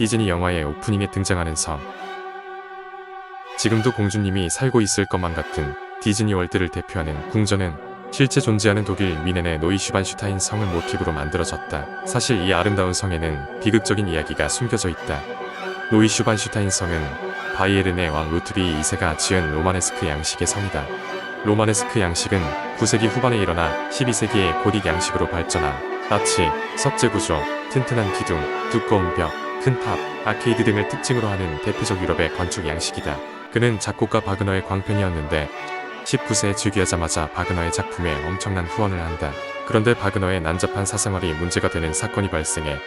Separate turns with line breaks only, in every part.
디즈니 영화의 오프닝에 등장하는 성. 지금도 공주님이 살고 있을 것만 같은 디즈니 월드를 대표하는 궁전은 실제 존재하는 독일 미넨의 노이슈반슈타인 성을 모티브로 만들어졌다. 사실 이 아름다운 성에는 비극적인 이야기가 숨겨져 있다. 노이슈반슈타인 성은 바이에른의 왕 루트비 2세가 지은 로마네스크 양식의 성이다. 로마네스크 양식은 9세기 후반에 일어나 12세기의 고딕 양식으로 발전한 나치, 석재 구조, 튼튼한 기둥, 두꺼운 벽, 큰 탑, 아케이드 등을 특징으로 하는 대표적 유럽의 건축 양식이다. 그는 작곡가 바그너의 광팬이었는데 19세에 즉위하자마자 바그너의 작품에 엄청난 후원을 한다. 그런데 바그너의 난잡한 사생활이 문제가 되는 사건이 발생해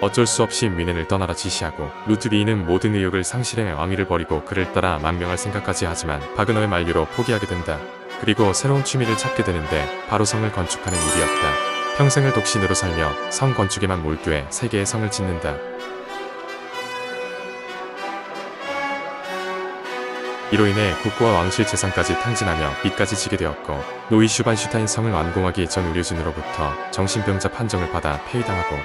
어쩔 수 없이 미넨을 떠나라 지시하고 루트비는 모든 의욕을 상실해 왕위를 버리고 그를 따라 망명할 생각까지 하지만 바그너의 만류로 포기하게 된다. 그리고 새로운 취미를 찾게 되는데 바로 성을 건축하는 일이었다. 평생을 독신으로 살며 성 건축에만 몰두해 세 개의 성을 짓는다. 이로 인해 국고와 왕실 재산까지 탕진하며 빚까지 지게 되었고 노이 슈반슈타인 성을 완공하기 전 의료진으로부터 정신병자 판정을 받아 폐위당하고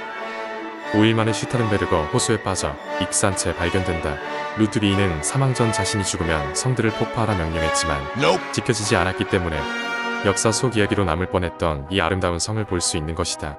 5일 만에 슈타른베르거 호수에 빠져 익사한 채 발견된다. 루트비는 사망 전 자신이 죽으면 성들을 폭파하라 명령했지만 지켜지지 않았기 때문에 역사 속 이야기로 남을 뻔했던 이 아름다운 성을 볼 수 있는 것이다.